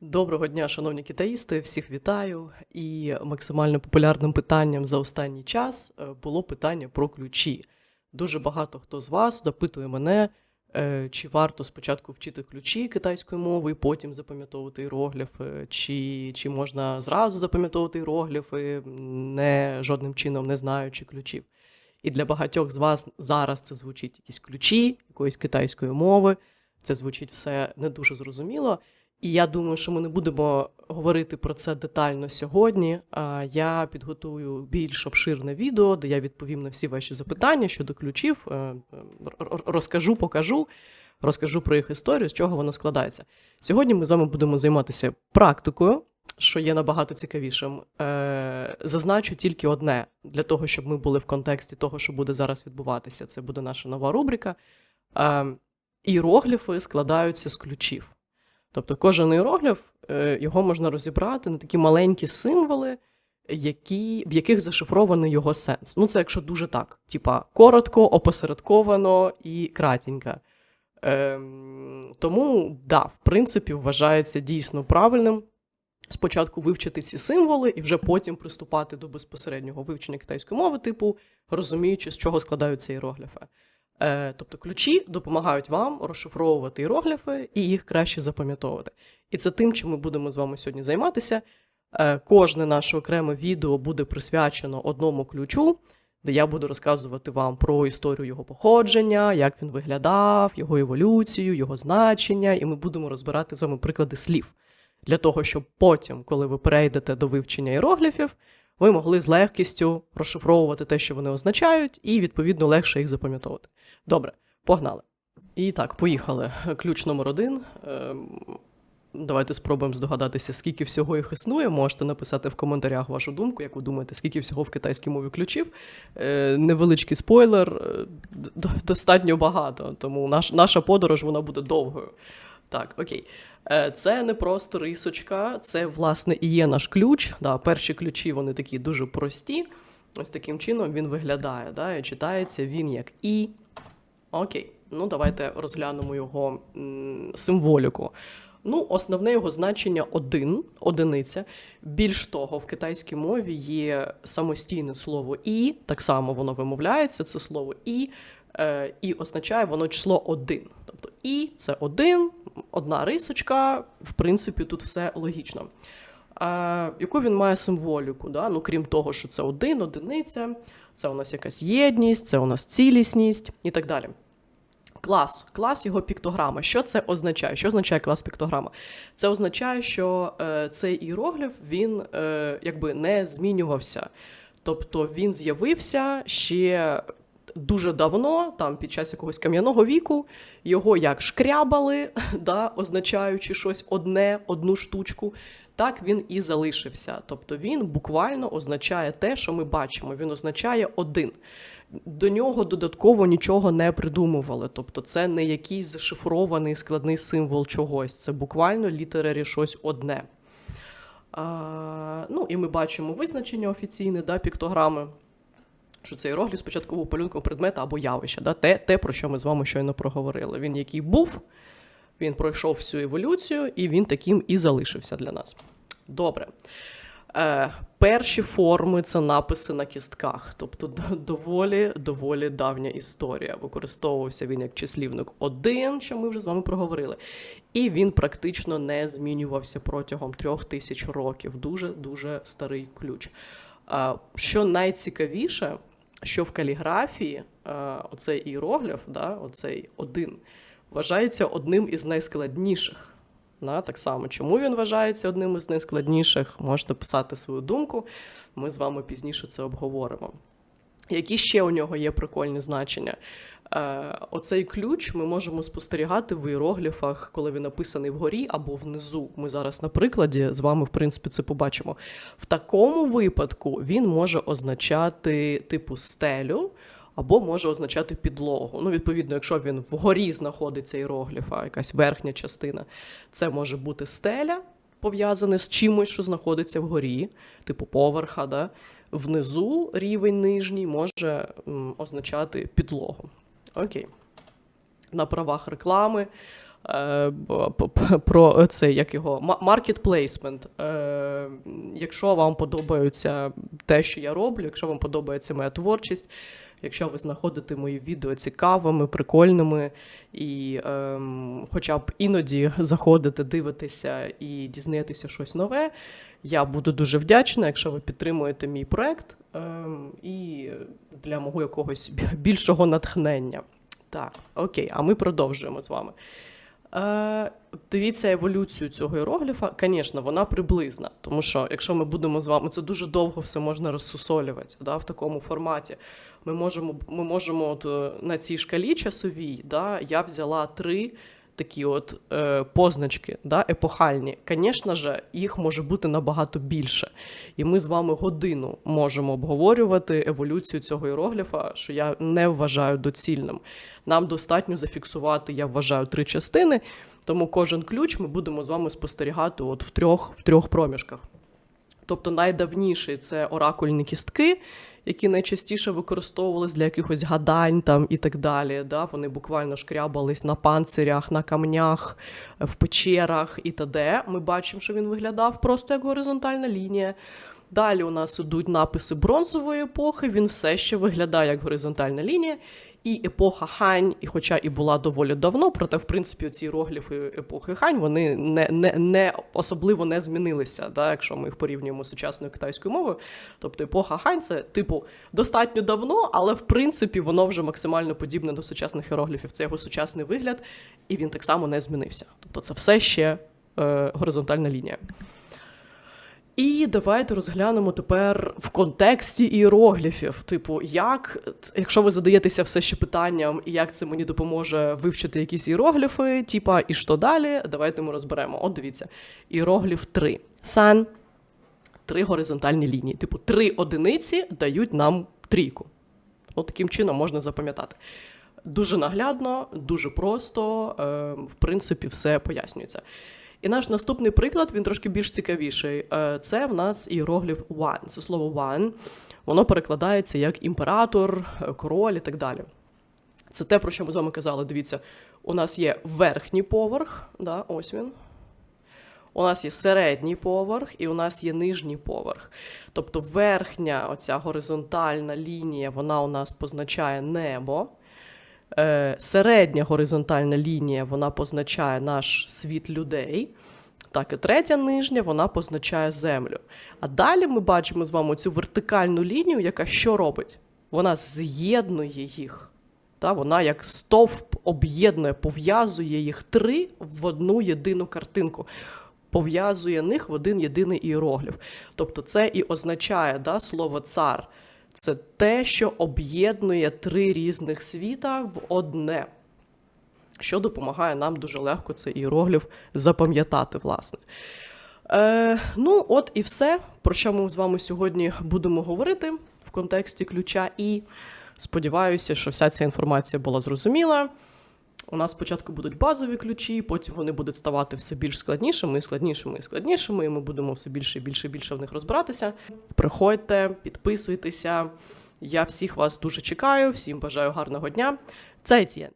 Доброго дня, шановні китаїсти, всіх вітаю. І максимально популярним питанням за останній час е, було питання про ключі. Дуже багато хто з вас запитує мене, е, чи варто спочатку вчити ключі китайської мови потім запам'ятовувати іерогліфи, чи, чи можна зразу запам'ятовувати іерогліфи, не жодним чином не знаючи ключів. І для багатьох з вас зараз це звучить якісь ключі якоїсь китайської мови. Це звучить все не дуже зрозуміло. І я думаю, що ми не будемо говорити про це детально сьогодні. Я підготую більш обширне відео, де я відповім на всі ваші запитання щодо ключів, е, розкажу, покажу, розкажу про їх історію, з чого воно складається. Сьогодні ми з вами будемо займатися практикою, що є набагато цікавішим. Е, Зазначу тільки одне для того, щоб ми були в контексті того, що буде зараз відбуватися. Це буде наша нова рубрика. Е, Іерогліфи складаються з ключів. Тобто кожен іерогліф, е, його можна розібрати на такі маленькі символи, які, в яких зашифрований його сенс. Ну, це якщо дуже так, типа коротко, опосередковано і кратенько. Ем, тому, да, в принципі, вважається дійсно правильним спочатку вивчити ці символи і вже потім приступати до безпосереднього вивчення китайської мови, типу, розуміючи, з чого складаються іерогліфи. Е, тобто ключі допомагають вам розшифровувати іерогліфи і їх краще запам'ятовувати. І це тим, чим ми будемо з вами сьогодні займатися. Е, кожне наше окреме відео буде присвячено одному ключу, де я буду розказувати вам про історію його походження, як він виглядав, його еволюцію, його значення, і ми будемо розбирати з вами приклади слів для того, щоб потім, коли ви перейдете до вивчення іерогліфів, ви могли з легкістю розшифровувати те, що вони означають, і відповідно легше їх запам'ятовувати. Добре, погнали. І так, поїхали. Ключ номер один. Ем, Давайте спробуємо здогадатися, скільки всього їх існує. Можете написати в коментарях вашу думку, як ви думаєте, скільки всього в китайській мові ключів. Е, невеличкий спойлер, е, достатньо багато, тому наш, наша подорож вона буде довгою. Так, окей. Е, Це не просто рисочка, це, власне, і є наш ключ. Да, перші ключі вони такі дуже прості. Ось таким чином він виглядає. Да, і читається він як І. Окей, ну давайте розглянемо його м, символіку. Ну, основне його значення один, одиниця. Більш того, в китайській мові є самостійне слово і, так само воно вимовляється, це слово і, е, і означає воно число один. Тобто і це один, одна рисочка, в принципі, тут все логічно. А, яку він має символіку? Да? Ну, крім того, що це один, одиниця, це у нас якась єдність, це у нас цілісність і так далі. Клас, клас його піктограма. Що це означає? Що означає клас піктограма? Це означає, що е, цей іерогліф він е, якби не змінювався. Тобто він з'явився ще дуже давно, там під час якогось кам'яного віку, його як шкрябали, да, означаючи щось одне, одну штучку. Так він і залишився. Тобто він буквально означає те, що ми бачимо. Він означає один. До нього додатково нічого не придумували. Тобто, це не якийсь зашифрований складний символ чогось. Це буквально літерарі щось одне. А, ну, і ми бачимо визначення офіційне, да, піктограми. Що це іерогліф спочатку був полюнком предмета або явища, да? те, те, про що ми з вами щойно проговорили. Він який був, він пройшов всю еволюцію, і він таким і залишився для нас. Добре. Е, перші форми це написи на кістках, тобто доволі, доволі давня історія. Використовувався він як числівник один, що ми вже з вами проговорили. І він практично не змінювався протягом трьох тисяч років. Дуже дуже старий ключ. Що найцікавіше, що в каліграфії оцей іерогліф, да, оцей один, вважається одним із найскладніших. Да, так само, чому він вважається одним із найскладніших, можете писати свою думку. Ми з вами пізніше це обговоримо. Які ще у нього є прикольні значення? Е, оцей ключ ми можемо спостерігати в іерогліфах, коли він написаний вгорі або внизу. Ми зараз на прикладі з вами, в принципі, це побачимо. В такому випадку він може означати типу стелю. Або може означати підлогу. Ну, відповідно, якщо він вгорі знаходиться іерогліфа, якась верхня частина, це може бути стеля, пов'язане з чимось, що знаходиться вгорі, типу поверха. Да? Внизу рівень нижній може означати підлогу. Окей. На правах реклами е, про це, як його ма- market placement. Е, Якщо вам подобається те, що я роблю, якщо вам подобається моя творчість, якщо ви знаходите мої відео цікавими, прикольними, і ем, хоча б іноді заходите, дивитеся і дізнаєтеся щось нове, я буду дуже вдячна, якщо ви підтримуєте мій проект ем, і для мого якогось більшого натхнення. Так, окей, а ми продовжуємо з вами. Е, дивіться еволюцію цього іерогліфа. Звісно, вона приблизна, тому що якщо ми будемо з вами, це дуже довго все можна розсусолювати да, в такому форматі. Ми можемо, ми можемо от, е, на цій шкалі часовій, да, я взяла три такі от е, позначки, да, епохальні. Звісно ж, їх може бути набагато більше. І ми з вами годину можемо обговорювати еволюцію цього іерогліфа, що я не вважаю доцільним. Нам достатньо зафіксувати, я вважаю, три частини, тому кожен ключ ми будемо з вами спостерігати от в трьох, в трьох проміжках. Тобто найдавніший це оракульні кістки, які найчастіше використовувались для якихось гадань там і так далі. Да? Вони буквально шкрябались на панцирях, на камнях, в печерах і т.д. Ми бачимо, що він виглядав просто як горизонтальна лінія. Далі у нас ідуть написи бронзової епохи, він все ще виглядає як горизонтальна лінія. І епоха Хань, і хоча і була доволі давно, проте, в принципі, ці іерогліфи епохи Хань вони не, не, не особливо не змінилися, да, якщо ми їх порівнюємо з сучасною китайською мовою. Тобто епоха Хань це, типу, достатньо давно, але в принципі воно вже максимально подібне до сучасних іерогліфів. Це його сучасний вигляд, і він так само не змінився. Тобто це все ще е, горизонтальна лінія. І давайте розглянемо тепер в контексті іерогліфів. Типу, як, якщо ви задаєтеся все ще питанням, і як це мені допоможе вивчити якісь іерогліфи, типа, і що далі, давайте ми розберемо. От дивіться, іерогліф 3. Сан. Три горизонтальні лінії. Типу, три одиниці дають нам трійку. От таким чином можна запам'ятати. Дуже наглядно, дуже просто, е, в принципі, все пояснюється. І наш наступний приклад, він трошки більш цікавіший. Е, Це в нас іерогліф one. Це слово one, воно перекладається як імператор, е, король і так далі. Це те, про що ми з вами казали. Дивіться, у нас є верхній поверх, да, ось він. У нас є середній поверх і у нас є нижній поверх. Тобто верхня оця горизонтальна лінія, вона у нас позначає небо. Е, середня горизонтальна лінія вона позначає наш світ людей. Так, і третя нижня вона позначає землю. А далі ми бачимо з вами цю вертикальну лінію, яка що робить? Вона з'єднує їх. Та, вона як стовп об'єднує, пов'язує їх три в одну єдину картинку. Пов'язує них в один єдиний іерогліф. Тобто це і означає да, слово цар. Це те, що об'єднує три різних світа в одне, що допомагає нам дуже легко цей іерогліф запам'ятати, власне. Е, ну, от і все, про що ми з вами сьогодні будемо говорити в контексті ключа. І сподіваюся, що вся ця інформація була зрозуміла. У нас спочатку будуть базові ключі, потім вони будуть ставати все більш складнішими, і складнішими і складнішими, і ми будемо все більше і більше і більше в них розбиратися. Приходьте, підписуйтеся. Я всіх вас дуже чекаю, всім бажаю гарного дня. Це Етьєн.